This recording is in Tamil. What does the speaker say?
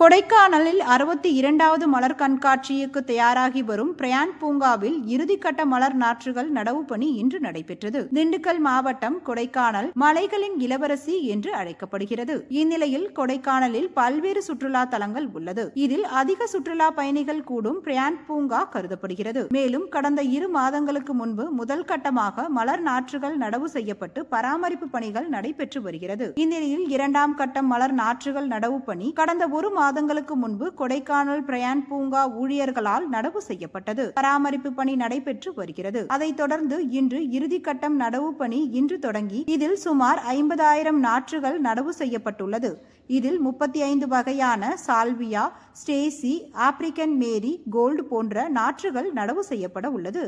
கொடைக்கானலில் அறுபத்தி இரண்டாவது மலர் கண்காட்சிக்கு தயாராகி வரும் பிரயான் பூங்காவில் இறுதிக்கட்ட மலர் நாற்றுகள் நடவு பணி இன்று நடைபெற்றது. திண்டுக்கல் மாவட்டம் கொடைக்கானல் மலைகளின் இளவரசி என்று அழைக்கப்படுகிறது. இந்நிலையில் கொடைக்கானலில் பல்வேறு சுற்றுலா தலங்கள் உள்ளது. இதில் அதிக சுற்றுலா பயணிகள் கூடும் பிரயான் பூங்கா கருதப்படுகிறது. மேலும் கடந்த இரு மாதங்களுக்கு முன்பு முதல் கட்டமாக மலர் நாற்றுகள் நடவு செய்யப்பட்டு பராமரிப்பு பணிகள் நடைபெற்று வருகிறது. இந்நிலையில் இரண்டாம் கட்டம் மலர் நாற்றுகள் நடவு பணி கடந்த ஒரு மாதங்களுக்கு முன்பு கொடைக்கானல் பிரயான் பூங்கா ஊழியர்களால் நடவு செய்யப்பட்டது. பராமரிப்பு பணி நடைபெற்று வருகிறது. அதைத் தொடர்ந்து இன்று இறுதிக்கட்டம் நடவு பணி இன்று தொடங்கி இதில் சுமார் ஐம்பதாயிரம் நாற்றுகள் நடவு செய்யப்பட்டுள்ளது. இதில் முப்பத்தி ஐந்து வகையான சால்வியா ஸ்டேசி ஆப்பிரிக்கன் மேரி கோல்டு போன்ற நாற்றுகள் நடவு செய்யப்பட உள்ளது.